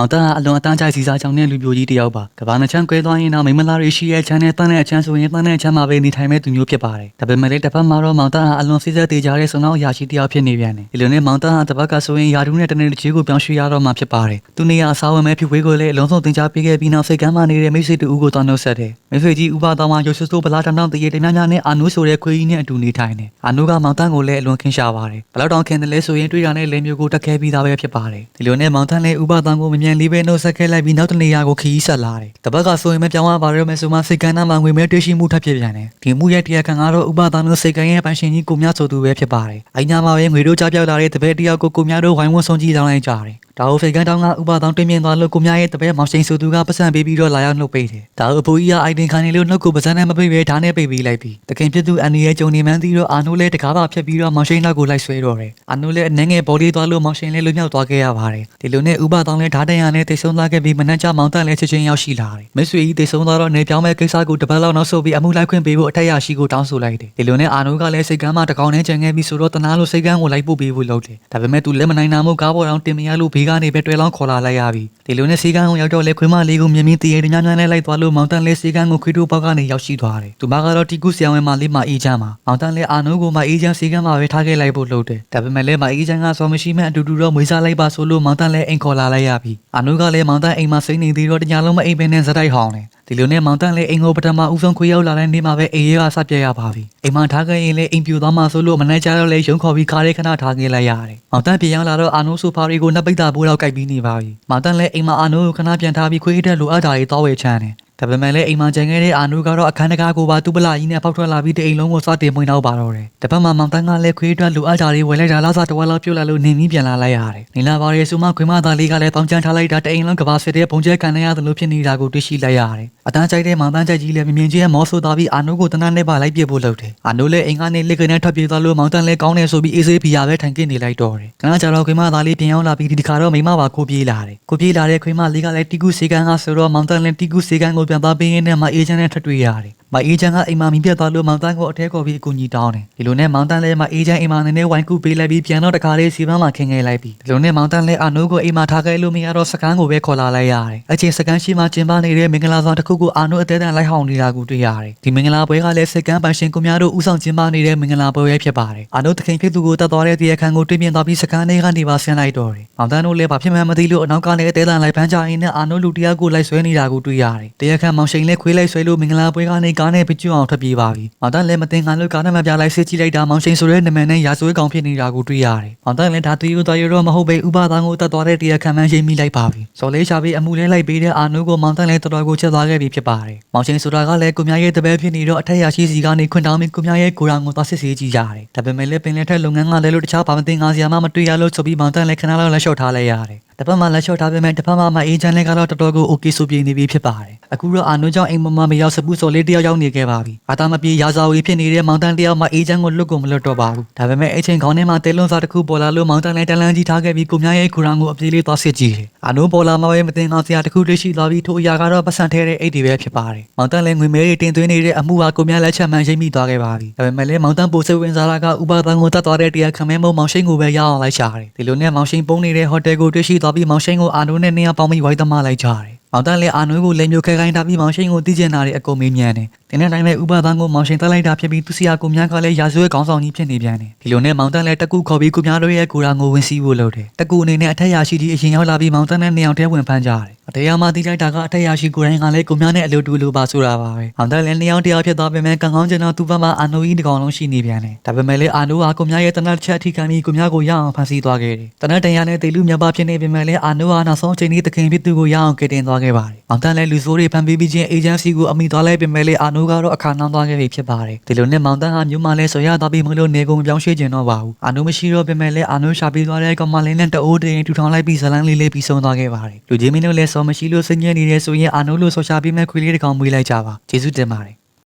မောင်တန်းကအလွန်အတန်းကြိုက်စီစားကြောင်တဲ့လူပြိုကြီးတစ်ယောက်ပါကဘာနှချမ်းကွဲသွားရင်တော့မိန်းမလာတွေရှိရဲ့ချမ်းနဲ့တန်းတဲ့အချမ်းဆိုရင်တန်းတဲ့အချမ်းမှာပဲနေထိုင်မဲ့သူမျိုးဖြစ်ပါတယ်ဒါပေမဲ့လည်းတစ်ဖက်မှာတော့မောင်တန်းကအလွန်စိစက်သေးကြတဲ့စုံနောက်အရာရှိတစ်ယောက်ဖြစ်နေပြန်တယ်ဒီလိုနဲ့မောင်တန်းဟာတစ်ဖက်ကဆိုရင်ယာဒူးနဲ့တနေ့တစ်ချီကိုပြောင်းရွှေ့ရတော့မှဖြစ်ပါတယ်သူနေရအစားဝင်မဲ့ဖြစ်ဝေးကိုလည်းအလုံးစုံတင် जा ပေးခဲ့ပြီးနောက်စိတ်ကမ်းမှနေတဲ့မိတ်ဆွေတူဦးကိုတောင်းနှုတ်ဆက်တယ်မိတ်ဆွေကြီးဦးပါတော်မှာရုပ်ဆူဆူဗလာတန်းတောင်းတရေတများများနဲ့အာနုဆိုတဲ့ခွေးကြီးနဲ့အတူနေထိုင်တယ်အာနုကမောင်တန်းကိုလည်းအလွန်ခင်ရှာပါတယ်ဘလောက်တောင်ခင်တယ်လဲဆိုရင်တွေ့တာနဲ့လင်းမျိုးကိုတက်ခဲပြီးသားပဲဖြစ်ပါတယ်ဒီလိုနဲ့မောင်တန်းလည်းဦးပါတောင်ကိုမမြန်လေးပဲနှုတ်ဆက်ခဲလိုက်ပြီးနောက်တနေရာကိုခရီးဆက်လာတယ်တပတ်ကဆိုရင်မပြောင်းရပါရမယ်ဆိုမှစိတ်ကမ်းနာမှာငွေမဲတွေ့ရှိမှုထပ်ဖြစ်ပြန်တယ်ဒီမှုရဲ့တရားခံကတော့ဦးပါတောင်တို့စိတ်ကမ်းရဲ့ပိုင်ရှင်ကြီးကိုမြတ်ဆိုသူပဲဖြစ်ပါတယ်အိုင်ညာမှာပဲငွေတို့ကြားပြောက်လာတဲ့တပည့်တယောက်ကိုကိုမြတ်တို့ဝိုင်းဝန်းဆုံးကြည့်တောင်းလိုက်ကြတယ် ဒါအိုဖေကန်တောင်းကဥပဒေတွင်မြင်သွားလို့ကိုမြရဲ့တပည့်မောင်ရှိန်ဆိုသူကပတ်စံပေးပြီးတော့လာရောက်နှုတ်ပိတ်တယ်။ဒါအိုဘူကြီးကအိုင်တင်ခံနေလို့နှုတ်ကိုပါစံနဲ့မပိတ်ပဲဓာတ်နဲ့ပိတ်ပြီးလိုက်ပြီးတခင်ဖြစ်သူအန်ဒီရဲ့ဂျုံနေမှန်းသိတော့အာနိုးလည်းတကားပါဖြတ်ပြီးတော့မောင်ရှိန်နောက်ကိုလိုက်ဆွဲတော့တယ်။အာနိုးလည်းအနှငယ်ပေါ်လေးသွားလို့မောင်ရှိန်လည်းလွတ်မြောက်သွားခဲ့ရပါတယ်။ဒီလိုနဲ့ဥပဒေလည်းဓာတ်တန်ရနဲ့တိတ်ဆုံးသွားခဲ့ပြီးမနှမ်းချမောင်တန်လည်းချက်ချင်းရောက်ရှိလာတယ်။မဆွေကြီးတိတ်ဆုံးသွားတော့နေပြောင်းမဲ့ကိစ္စကိုတပတ်လောက်နောက်ဆုတ်ပြီးအမှုလိုက်ခွင့်ပေးဖို့အထက်ရရှိကိုတောင်းဆိုလိုက်တယ်။ဒီလိုနဲ့အာနိုးကလည်းစိတ်ကမ်းမှတကောင်နဲ့ကြံခဲ့ပြီးဆိုတော့တနာလို့စိတ်ကမ်းကိုလိုက်ပို့ပေးဖို့လုပ်တယ်။ဒါပေမဲ့သူလက်မနိုင်နာမှုကားပေါ်အောင်တင်မရလို့ဘေးကနေပဲတွဲလောင်းခေါ်လာလိုက်ရပြီဒီလိုနဲ့စီကန်းကိုရောက်တော့လေခွေးမလေးကိုမြင်မြင်တည်ရညညနဲ့လိုက်သွားလို့မောင်တန်လေးစီကန်းကိုခွေးတို့ဘောက်ကနေရောက်ရှိသွားတယ်သူမကတော့တီကုဆီယံဝဲမလေးမအေးချမ်းမှာမောင်တန်လေးအာနိုးကိုမအေးချမ်းစီကန်းမှာပဲထားခဲ့လိုက်ဖို့လုပ်တယ်ဒါပေမဲ့လည်းမအေးချမ်းကစောမရှိမှအတူတူတော့မွေးစားလိုက်ပါဆိုလို့မောင်တန်လေးအိမ်ခေါ်လာလိုက်ရပြီအာနိုးကလည်းမောင်တန်အိမ်မှာစိတ်နေသေးတော့တညာလုံးမအိမ်ပဲနဲ့ဇက်တိုက်ဟောင်းတယ် ဒီလိုနဲ့မောင်တန်လေးအိမ်ကိုပထမဦးဆုံးခွေးရောက်လာတဲ့နေ့မှာပဲအေးရဲကစပြက်ရပါပြီအိမ်မှာထားခဲ့ရင်လည်းအိမ်ပြူသွားမှဆိုလို့မနိုင်ကြတော့လေရုံခေါ်ပြီးခါရဲခဏထားခဲ့လိုက်ရတယ်မောင်တန်ပြန်ရောက်လာတော့အာနိုးဆိုဖာရီကိုနှစ်ပိတ်တာပိုးတော့ကြိုက်ပြီးနေပါပြီမောင်တန်လည်းအိမ်မှာအာနိုးကိုခဏပြန်ထားပြီးခွေးတဲ့လိုအပ်တာတွေတောဝဲချမ်းတယ်ဒါပေမဲ့လည်းအိမ်မှာကြံခဲ့တဲ့အာနုကတော့အခန်းတကားကိုပါသူ့ပလာကြီးနဲ့ဖောက်ထွက်လာပြီးတအိမ်လုံးကိုစတင်ပွင့်တော့ပါတော့တယ်။တစ်ဖက်မှာမောင်တန်းကလည်းခွေးအတွက်လူအားကြတွေဝယ်လိုက်တာလားစားတဝက်လောက်ပြုတ်လာလို့နေပြီးပြန်လာလိုက်ရတယ်။နေလာပါရဲဆိုမှခွေးမသားလေးကလည်းတောင်းချမ်းထားလိုက်တာတအိမ်လုံးကဘာစစ်တဲ့ပုံကျဲကန်နေရတယ်လို့ဖြစ်နေတာကိုတွေ့ရှိလိုက်ရတယ်။ အတန်းကြိုက်တဲ့မောင်တန်းကြိုက်ကြီးလည်းမမြင်ချင်းမောဆိုသားပြီးအာနုကိုတနတ်နဲ့ပါလိုက်ပြဖို့လုပ်တယ်။အာနုလည်းအိမ်ကနေလက်ကနေထပ်ပြေးသွားလို့မောင်တန်းလည်းကောင်းတယ်ဆိုပြီးအေးဆေးဖီယာပဲထိုင်กินနေလိုက်တော့တယ်။ခဏကြာတော့ခွေးမသားလေးပြန်ရောက်လာပြီးဒီခါတော့မိမပါကိုပြေးလာတယ်။ကိုပြေးလာတဲ့ခွေးမလေးကလည်းတီကူစေကန်ကဆိုတော့မောင်တန်းလည်းတီကူစေကန်ကိုပြန်သားပေးရင်းနဲ့မအေးချမ်းနဲ့ထပ်တွေ့ရတယ်။မအေးချမ်းကအိမ်မှာမီးပြတ်သွားလို့မောင်တန်းကိုအထဲခေါ်ပြီးအကူကြီးတောင်းတယ်။ဒီလိုနဲ့မောင်တန်းလည်းမအေးချမ်းအိမ်မှာနည်းနည်းဝိုင်းကူပေးလိုက်ပြီးပြန်တော့တခါလေးစီပန်းမှာခင်းခဲ့လိုက်ပြီးဒီလိုနဲ့မောင်တန်းလည်းအာနိုးကိုအိမ်မှာထားခဲ့လို့မရတော့စကန်းကိုပဲခေါ်လာလိုက်ရတယ်။အချိန်စကန်းရှိမှကျင်းပနေတဲ့မင်္ဂလာဆောင်တစ်ခုကိုအာနိုးအသေးအံလိုက်ဟောင်းနေတာကိုတွေ့ရတယ်။ဒီမင်္ဂလာပွဲကလည်းစကန်းပန်ရှင်ကိုများတို့ဦးဆောင်ကျင်းပနေတဲ့မင်္ဂလာပွဲပဲဖြစ်ပါတယ်။အာနိုးတခင်ဖြစ်သူကိုတတ်သွားတဲ့တရားခံကိုတွေ့မြင်သွားပြီးစကန်းတွေကနေပါဆင်းလိုက်တော့တယ်။မောင်တန်းတို့လည်းဘာဖြစ်မှန်းမသိလို့အနောက်ကလည်းအသေးအံလိုက်ဖမ်းကြရင်းနဲ့အာနိုးလူတရားကိုလိုက်ဆွဲနေတာကိုတွေ့ရတယ်။တရားခံမောင်ရှင်လည်းခွေးလိုက်ဆွဲလို့မင်္ဂလာပွဲကနေကားနဲ့ပြကျွအောင်ထွက်ပြေးပါပြီ။မောင်တန်းလည်းမတင်ခံလို့ကားနဲ့မပြလိုက်စစ်ကြည့်လိုက်တာမောင်ရှင်ဆိုတဲ့နာမည်နဲ့ရာဇဝဲကောင်ဖြစ်နေတာကိုတွေ့ရတယ်။မောင်တန်းလည်းဒါသူရိုးတော်ရိုးမဟုတ်ပဲဥပဒါကိုတတ်သွားတဲ့တရားခံမှန်းရိပ်မိလိုက်ပါပြီ။စော်လေးရှာပြီးအမှုလဲလိုက်ပေးတဲ့အာနုကိုမောင်တန်းလည်းတော်တော်ကိုချက်သွားခဲ့ပြီဖြစ်ပါတယ်။မောင်ရှင်ဆိုတာကလည်းကိုမြရဲ့တပည့်ဖြစ်နေတော့အထက်ရရှိစီကနေခွင့်တောင်းပြီးကိုမြရဲ့ကိုရောင်ကိုသွားစစ်ဆေးကြည့်ရတယ်။ဒါပေမဲ့လည်းပင်လယ်ထက်လုပ်ငန်းကလည်းလို့တခြားဘာမတင်ငါစရာမှမတွေ့ရလို့ဆိုပြီးမောင်တန်းလည်းခဏလောက်လက်လျှော့ထားလိုက်ရတယ်။ တစ်ဖက်မှာလက်လျှော့ထားပေမဲ့တစ်ဖက်မှာမအေးချမ်းလေးကတော့တော်တော်ကို okay ဆိုပြေနေပြီဖြစ်ပါတယ်။အခုတော့အာနုကြောင့်အိမ်မမမရောက်စပူစော်လေးတယောက်ရောက်နေခဲ့ပါပြီ။ဘာသာမပြေရာဇာဝီဖြစ်နေတဲ့မောင်တန်းတယောက်မှအေးချမ်းကိုလွတ်ကိုမလွတ်တော့ပါဘူး။ဒါပေမဲ့အချိန်ခေါင်းထဲမှာတဲလွန်စာတစ်ခုပေါ်လာလို့မောင်တန်းလည်းတလန်းကြီးထားခဲ့ပြီးကိုမြရဲ့ခူရောင်ကိုအပြေးလေးသွားစစ်ကြည့်တယ်။အာနုပေါ်လာမှပဲမတင်အောင်စရာတစ်ခုတွေ့ရှိလာပြီးထိုအရာကတော့ပတ်စံထဲတဲ့အိတ်တွေပဲဖြစ်ပါတယ်။မောင်တန်းလည်းငွေမဲတွေတင်သွင်းနေတဲ့အမှုဟာကိုမြလက်ချက်မှန်ရိပ်မိသွားခဲ့ပါပြီ။ဒါပေမဲ့လည်းမောင်တန်းပိုစိတ်ဝင်စားတာကဥပဒံကိုတတ်သွားတဲ့တရားခံမဲမို့မောင်ရှိန်ကိုပဲရအောင်လိုက်ရှာတယ်။ဒီလိုနဲ့မောင်ရှိန်ပုံနေတဲ့ဟိုတယ်ကိုတွေ့ရှိသွားပြီးမောင်ရှိန်ကိုအာနုနဲ့နေရာပေါင်းပြီးဝိုင်းသမားလိုက်ကြတယ်။မောင်တန်းလည်းအာနွေးကိုလိမ်မျိုးခဲခိုင်းထားပြီးမောင်ရှိန်ကိုတီးကျင်တာတွေအကုန်မေးမြန်းတယ်။တင်းတဲ့တိုင်းလည်းဥပဒံကိုမောင်ရှိန်တက်လိုက်တာဖြစ်ပြီးသူစီယာကိုမြန်းကလည်းရာဇဝဲကောင်းဆောင်ကြီးဖြစ်နေပြန်တယ်။ဒီလိုနဲ့မောင်တန်းလည်းတကူခေါ်ပြီးကိုမြန်းတို့ရဲ့ကိုရာကိုဝင်စီးဖို့လုပ်တယ်။တကူအနေနဲ့အထက်ရရှိကြီးအရင်ရောက်လာပြီးမောင်တန်းနဲ့နေအောင်တဲဝင်ဖမ်းကြတယ်။အတရားမှတီးလိုက်တာကအထက်ရရှိကိုရိုင်းကလည်းကိုမြန်းနဲ့အလိုတူလိုပါဆိုတာပါပဲ။မောင်တန်းလည်းနေအောင်တရားဖြစ်သွားပေမဲ့ကံကောင်းကျင်တော့သူ့ဘက်မှာအာနိုးကြီးတကောင်လုံးရှိနေပြန်တယ်။ဒါပေမဲ့လည်းအာနိုးဟာကိုမြန်းရဲ့တနတ်ချက်အထိခံပြီးကိုမြန်းကိုရအောင်ဖမ်းဆီးသွားခဲ့တယ်။တနတ်တရားနဲ့တေလူမြတ်ပါဖြစ်နေပေမဲ့လည်းအာနိုးဟာနောက်ဆုံးအချိန်ကြီးတခင်ဖြစ်သူကိုရအောင်ကယ်တင်သွားခဲ့ပါတယ်။မောင်တန်းလည်းလူဆိုးတွေဖမ်းပေးပြီးချင်းအေဂျင်စီကိုအမိသွားလိုက်ပေမဲ့လည်းအာနိုးကတော့အခါနှောင်းသွားခဲ့ပြီဖြစ်ပါတယ်။ဒီလိုနဲ့မောင်တန်းဟာမြို့မှာလဲဆိုရသွားပြီးမလို့နေကုန်ပြောင်းရွှေ့ကျင်တော့ပါဘူး။အာနိုးမရှိတော့ပေမဲ့လည်းအာနိုးရှာပေးသွားတဲ့ကောင်မလေးနဲ့တအိုးတရင်ထူထောင်လိုက်ပြီးဇလန်းလေးလေးပြီးဆုံးသွားခဲ့ပါတယ်။လူချင်းမင်းတို့လည်းစော်မရှိလို့စိတ်ညစ်နေတယ်ဆိုရင်အာနိုးလို့ဆော်ရှာပေးမဲ့ခွေးလေးတစ်ကောင်မွေးလိုက်ကြပါ။ကျေးဇူးတင်ပါတယ်